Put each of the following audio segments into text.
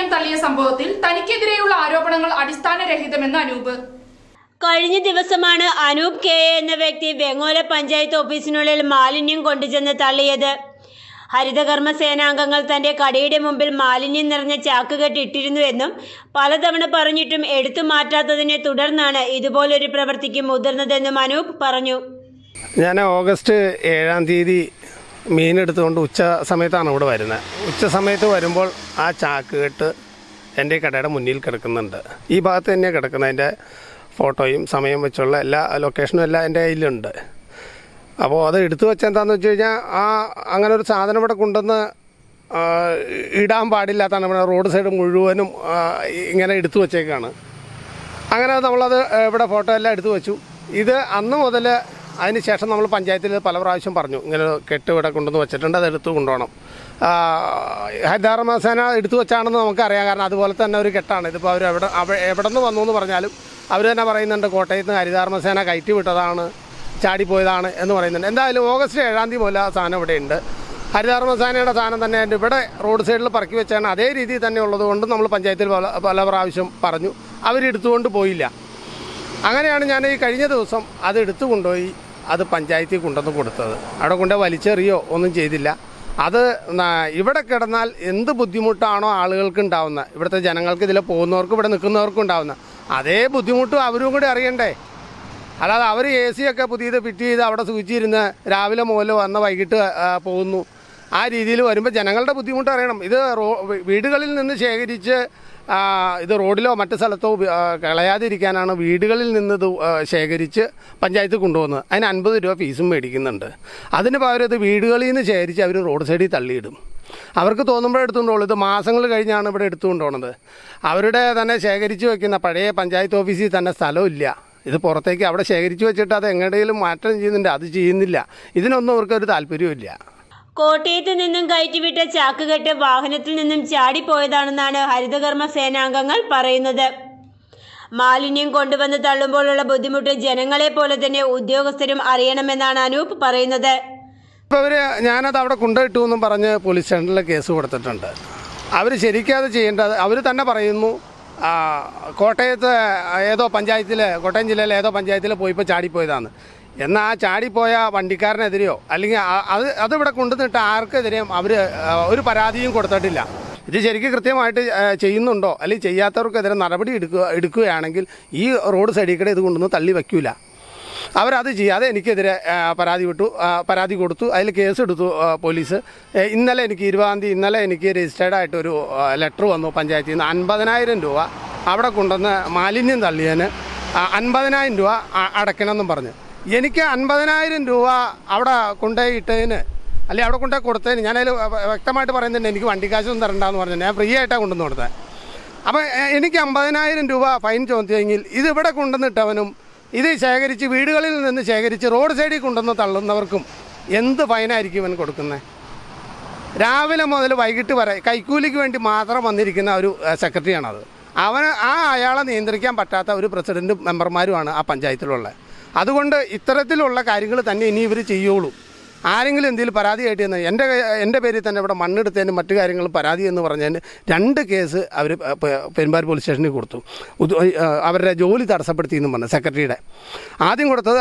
മാലിന്യം തള്ളിയ സംഭവത്തിൽ തനിക്കെതിരെയുള്ള ആരോപണങ്ങൾ അടിസ്ഥാനരഹിതമെന്ന് അനൂപ്. കഴിഞ്ഞ ദിവസമാണ് അനൂപ് കെ എ എന്ന വ്യക്തി വെങ്ങോല പഞ്ചായത്ത് ഓഫീസിനുള്ളിൽ മാലിന്യം കൊണ്ടുചെന്ന് തള്ളിയത്. ഹരിതകർമ്മ സേനാംഗങ്ങൾ തന്റെ കടയുടെ മുമ്പിൽ മാലിന്യം നിറഞ്ഞ ചാക്കുകെട്ട് ഇട്ടിരുന്നുവെന്നും പലതവണ പറഞ്ഞിട്ടും എടുത്തു മാറ്റാത്തതിനെ തുടർന്നാണ് ഇതുപോലൊരു പ്രവൃത്തിക്ക് മുതിർന്നതെന്നും അനൂപ് പറഞ്ഞു. ഞാൻ ഓഗസ്റ്റ് ഏഴാം തീയതി മീൻ എടുത്തുകൊണ്ട് ഉച്ച സമയത്താണ് ഇവിടെ വരുന്നത്. ഉച്ച സമയത്ത് വരുമ്പോൾ ആ ചാക്ക് കെട്ട് എന്റെ കടയുടെ മുന്നിൽ കിടക്കുന്നുണ്ട്. ഈ ഭാഗത്ത് തന്നെയാണ് കിടക്കുന്നത്. അതിന്റെ ഫോട്ടോയും സമയം വെച്ചുള്ള എല്ലാ ലൊക്കേഷനും എല്ലാം എന്റെ കയ്യിലുണ്ട്. അപ്പോൾ അത് എടുത്തു വെച്ചെന്താണെന്ന് വെച്ച് കഴിഞ്ഞാൽ ആ അങ്ങനെ ഒരു സാധനം ഇവിടെ കൊണ്ടുവന്ന് ഇടാൻ പാടില്ലാത്താണ് ഇവിടെ റോഡ് സൈഡ് മുഴുവനും ഇങ്ങനെ എടുത്തു വെച്ചേക്കാണ്. അങ്ങനെ നമ്മളത് ഇവിടെ ഫോട്ടോ എല്ലാം എടുത്തു വെച്ചു. ഇത് അന്ന് മുതൽ അതിന് ശേഷം നമ്മൾ പഞ്ചായത്തിൽ പല പ്രാവശ്യം പറഞ്ഞു. ഇങ്ങനെ കെട്ട് ഇവിടെ കൊണ്ടുവന്ന് വെച്ചിട്ടുണ്ട് അത് എടുത്ത് കൊണ്ടുപോകണം. ഹരിതാർമസേന എടുത്തു വെച്ചാണെന്ന് നമുക്കറിയാം കാരണം അതുപോലെ തന്നെ ഒരു കെട്ടാണ്. ഇതിപ്പോൾ അവർ എവിടെ എവിടെ നിന്ന് വന്നു എന്ന് പറഞ്ഞാലും അവർ തന്നെ പറയുന്നുണ്ട് കോട്ടയത്ത് നിന്ന് ഹരിതാർമസേന കയറ്റി വിട്ടതാണ് ചാടിപ്പോയതാണ് എന്ന് പറയുന്നുണ്ട്. എന്തായാലും ഓഗസ്റ്റ് ഏഴാം തീയതി മുതൽ ആ സാധനം ഇവിടെ ഉണ്ട്. ഹരിതാർമസേനയുടെ സാധനം തന്നെ ഇവിടെ റോഡ് സൈഡിൽ പറക്കി വെച്ചാണ് അതേ രീതിയിൽ തന്നെ ഉള്ളത് കൊണ്ട് നമ്മൾ പഞ്ചായത്തിൽ പല പല പ്രാവശ്യം പറഞ്ഞു. അവരെടുത്തുകൊണ്ട് പോയില്ല. അങ്ങനെയാണ് ഞാൻ ഈ കഴിഞ്ഞ ദിവസം അത് എടുത്തു കൊണ്ടുപോയി. അത് പഞ്ചായത്തിൽ കൊണ്ടുവന്ന് കൊടുത്തത്. അവിടെ കൊണ്ട് വലിച്ചെറിയോ ഒന്നും ചെയ്തില്ല. അത് ഇവിടെ കിടന്നാൽ എന്ത് ബുദ്ധിമുട്ടാണോ ആളുകൾക്ക് ഉണ്ടാവുന്നത്. ഇവിടുത്തെ ജനങ്ങൾക്ക് ഇതിൽ പോകുന്നവർക്കും ഇവിടെ നിൽക്കുന്നവർക്കും ഉണ്ടാവുന്ന അതേ ബുദ്ധിമുട്ടും അവരും കൂടി അറിയണ്ടേ? അല്ലാതെ അവർ എ ഒക്കെ പുതിയത് ഫിറ്റ് ചെയ്ത് അവിടെ സൂചിച്ചിരുന്ന് രാവിലെ മുതൽ വന്ന് വൈകിട്ട് പോകുന്നു. ആ രീതിയിൽ വരുമ്പോൾ ജനങ്ങളുടെ ബുദ്ധിമുട്ട് അറിയണം. ഇത് വീടുകളിൽ നിന്ന് ശേഖരിച്ച് ഇത് റോഡിലോ മറ്റു സ്ഥലത്തോ കളയാതിരിക്കാനാണ് വീടുകളിൽ നിന്ന് ഇത് ശേഖരിച്ച് പഞ്ചായത്ത് കൊണ്ടുപോകുന്നത്. അതിന് അൻപത് രൂപ ഫീസും മേടിക്കുന്നുണ്ട്. അതിന് പകരം ഇത് വീടുകളിൽ നിന്ന് ശേഖരിച്ച് അവർ റോഡ് സൈഡിൽ തള്ളിയിടും. അവർക്ക് തോന്നുമ്പോൾ എടുത്തുകൊണ്ടുള്ളൂ ഇത് മാസങ്ങൾ കഴിഞ്ഞാണ് ഇവിടെ എടുത്തുകൊണ്ട് പോണത് അവരുടെ തന്നെ ശേഖരിച്ച് വെക്കുന്ന പഴയ പഞ്ചായത്ത് ഓഫീസിൽ തന്നെ സ്ഥലമില്ല ഇത് പുറത്തേക്ക് അവിടെ ശേഖരിച്ച് വെച്ചിട്ട് അത് എങ്ങനെയും മാറ്റം ചെയ്യുന്നുണ്ട്. അത് ചെയ്യുന്നില്ല. ഇതിനൊന്നും അവർക്ക് ഒരു താല്പര്യമില്ല കോട്ടയത്ത് നിന്നും കയറ്റിവിട്ട ചാക്കുകെട്ട് വാഹനത്തിൽ നിന്നും ചാടിപ്പോയതാണെന്നാണ് ഹരിതകർമ്മ സേനാംഗങ്ങൾ പറയുന്നത്. മാലിന്യം കൊണ്ടുവന്ന് തള്ളുമ്പോഴുള്ള ബുദ്ധിമുട്ട് ജനങ്ങളെ പോലെ തന്നെ ഉദ്യോഗസ്ഥരും അറിയണമെന്നാണ് അനൂപ് പറയുന്നത്. ഇപ്പോൾ അവർ ഞാനത് അവിടെ കൊണ്ടുപോയിട്ടു എന്നും പറഞ്ഞ് പോലീസ് സ്റ്റേഷനിൽ കേസ് കൊടുത്തിട്ടുണ്ട്. അവർ ശരിക്കും അത് ചെയ്യേണ്ടത് അവർ തന്നെ പറയുന്നു കോട്ടയത്ത് ഏതോ പഞ്ചായത്തിൽ കോട്ടയം ജില്ലയിലെ ഏതോ പഞ്ചായത്തിൽ പോയിപ്പോൾ ചാടിപ്പോയതാണ് എന്നാൽ ആ ചാടിപ്പോയ വണ്ടിക്കാരനെതിരെയോ? അല്ലെങ്കിൽ അത് അതിവിടെ കൊണ്ടുവന്നിട്ട് ആർക്കെതിരെയും അവർ ഒരു പരാതിയും കൊടുത്തിട്ടില്ല. ഇത് ശരിക്കും കൃത്യമായിട്ട് ചെയ്യുന്നുണ്ടോ? അല്ലെങ്കിൽ ചെയ്യാത്തവർക്കെതിരെ നടപടി എടുക്കുക എടുക്കുകയാണെങ്കിൽ ഈ റോഡ് സൈഡിൽ കൂടെ ഇത് കൊണ്ടുവന്ന് തള്ളി വയ്ക്കൂല. അവരത് ചെയ്യാതെ എനിക്കെതിരെ പരാതി വിട്ടു. പരാതി കൊടുത്തു. അതിൽ കേസ് എടുത്തു പോലീസ്. ഇന്നലെ എനിക്ക് ഇരുപതാം തീയതി ഇന്നലെ എനിക്ക് രജിസ്റ്റേർഡ് ആയിട്ടൊരു ലെറ്റർ വന്നു പഞ്ചായത്തിൽ നിന്ന്. അൻപതിനായിരം രൂപ അവിടെ കൊണ്ടുവന്ന് മാലിന്യം തള്ളിയതിന് അൻപതിനായിരം രൂപ അടയ്ക്കണമെന്നും പറഞ്ഞു. എനിക്ക് അൻപതിനായിരം രൂപ അവിടെ കൊണ്ടുപോയി ഇട്ടതിന് അല്ലെങ്കിൽ അവിടെ കൊണ്ടുപോയി കൊടുത്തതിന് ഞാനതിൽ വ്യക്തമായിട്ട് പറയുന്നുണ്ട് എനിക്ക് വണ്ടി വണ്ടിക്കാശൊന്നും തരണ്ടെന്ന് പറഞ്ഞു ഞാൻ ഫ്രീ ആയിട്ടാണ് കൊണ്ടുവന്ന് കൊടുത്തത്. അപ്പം എനിക്ക് അമ്പതിനായിരം രൂപ ഫൈൻ ചോദിച്ചെങ്കിൽ ഇത് ഇവിടെ കൊണ്ടുവന്നിട്ടവനും ഇത് ശേഖരിച്ച് വീടുകളിൽ നിന്ന് ശേഖരിച്ച് റോഡ് സൈഡിൽ കൊണ്ടുവന്ന് തള്ളുന്നവർക്കും എന്ത് ഫൈനായിരിക്കും ഇവൻ കൊടുക്കുന്നത് രാവിലെ മുതൽ വൈകിട്ട് വരെ കൈക്കൂലിക്ക് വേണ്ടി മാത്രം വന്നിരിക്കുന്ന ഒരു സെക്രട്ടറിയാണത് അവന് ആ അയാളെ നിയന്ത്രിക്കാൻ പറ്റാത്ത ഒരു പ്രസിഡന്റും മെമ്പർമാരുമാണ് ആ പഞ്ചായത്തിലുള്ളത്. അതുകൊണ്ട് ഇത്തരത്തിലുള്ള കാര്യങ്ങൾ തന്നെ ഇനി ഇവർ ചെയ്യുള്ളൂ. ആരെങ്കിലും എന്തെങ്കിലും പരാതി ചെന്ന് എന്റെ എന്റെ പേരിൽ തന്നെ ഇവിടെ മണ്ണെടുത്തതിന് മറ്റു കാര്യങ്ങൾ പരാതി എന്ന് പറഞ്ഞതിന് രണ്ട് കേസ് അവർ പെരുമ്പാർ പോലീസ് സ്റ്റേഷനിൽ കൊടുത്തു. അവരുടെ ജോലി തടസ്സപ്പെടുത്തി എന്നും പറഞ്ഞു സെക്രട്ടറിയുടെ. ആദ്യം കൊടുത്തത്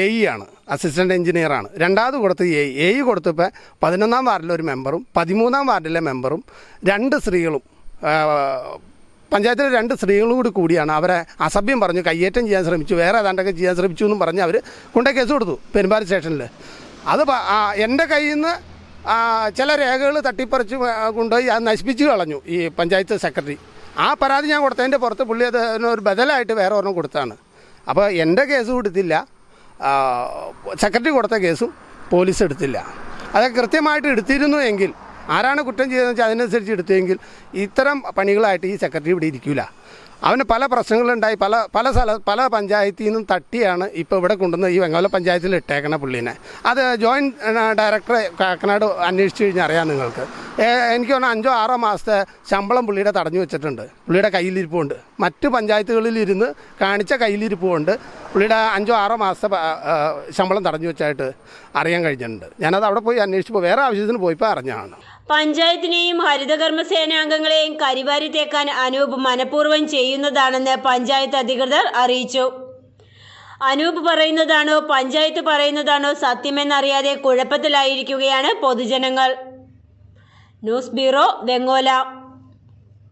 എ ഇ ആണ് അസിസ്റ്റന്റ് എഞ്ചിനീയറാണ് രണ്ടാമത് കൊടുത്തത് എ എ ഇ കൊടുത്തപ്പോൾ പതിനൊന്നാം വാർഡിലെ ഒരു മെമ്പറും പതിമൂന്നാം വാർഡിലെ മെമ്പറും രണ്ട് സ്ത്രീകളും പഞ്ചായത്തിലെ രണ്ട് സ്ത്രീകളും കൂടി കൂടിയാണ്. അവരെ അസഭ്യം പറഞ്ഞു കയ്യേറ്റം ചെയ്യാൻ ശ്രമിച്ചു. വേറെ ഏതാണ്ടൊക്കെ ചെയ്യാൻ ശ്രമിച്ചു എന്നും പറഞ്ഞ് അവർ കൊണ്ട കേസ് കൊടുത്തു പെരുമ്പാല സ്റ്റേഷനിൽ അത് എന്റെ കയ്യിൽ നിന്ന് ചില രേഖകൾ തട്ടിപ്പറിച്ച് കൊണ്ടുപോയി അത് നശിപ്പിച്ച് കളഞ്ഞു ഈ പഞ്ചായത്ത് സെക്രട്ടറി. ആ പരാതി ഞാൻ കൊടുത്തതിന്റെ പുറത്ത് പുള്ളി അത് ഒരു ബദലായിട്ട് വേറെ ഒരെണ്ണം കൊടുത്താണ്. അപ്പോൾ എന്റെ കേസ് കൊടുത്തില്ല. സെക്രട്ടറി കൊടുത്ത കേസും പോലീസ് എടുത്തില്ല. അത് കൃത്യമായിട്ട് എടുത്തിരുന്നു എങ്കിൽ ആരാണ് കുറ്റം ചെയ്തതെന്ന് വെച്ചാൽ അതിനനുസരിച്ച് എടുത്തെങ്കിൽ ഇത്തരം പണികളായിട്ട് ഈ സെക്രട്ടറി ഇവിടെ ഇരിക്കില്ല അവന് പല പ്രശ്നങ്ങളുണ്ടായി പല പല സ്ഥല പല പഞ്ചായത്തിൽ നിന്നും തട്ടിയാണ് ഇപ്പോൾ ഇവിടെ കൊണ്ടുവന്ന് ഈ വെങ്ങോല പഞ്ചായത്തിൽ ഇട്ടേക്കണ പുള്ളീനെ. അത് ജോയിന്റ് ഡയറക്ടറെ കാക്കനാട് അന്വേഷിച്ച് കഴിഞ്ഞാൽ അറിയാം നിങ്ങൾക്ക്. എനിക്ക് തോന്നുന്നു അഞ്ചോ ആറോ മാസത്തെ ശമ്പളം പുള്ളിയുടെ തടഞ്ഞു വെച്ചിട്ടുണ്ട്. പുള്ളിയുടെ കയ്യിലിരിപ്പുണ്ട്. മറ്റ് പഞ്ചായത്തുകളിൽ ഇരുന്ന് കാണിച്ച കയ്യിലിരിപ്പുണ്ട്. പുള്ളിയുടെ അഞ്ചോ ആറോ മാസത്തെ ശമ്പളം തടഞ്ഞു വെച്ചായിട്ട് അറിയാൻ കഴിഞ്ഞിട്ടുണ്ട്. ഞാനത് അവിടെ പോയി അന്വേഷിച്ചപ്പോൾ വേറെ ആവശ്യത്തിന് പോയപ്പോൾ അറിഞ്ഞതാണ്. പഞ്ചായത്തിനെയും കരിവാരി തേക്കാൻ അനൂപ് മനഃപൂർവം ചെയ്യുന്നതാണെന്ന് പഞ്ചായത്ത് അധികൃതർ അറിയിച്ചു. അനൂപ് പറയുന്നതാണോ പഞ്ചായത്ത് പറയുന്നതാണോ സത്യമെന്നറിയാതെ കുഴപ്പത്തിലായിരിക്കുകയാണ് പൊതുജനങ്ങൾ. News bureau Vengola.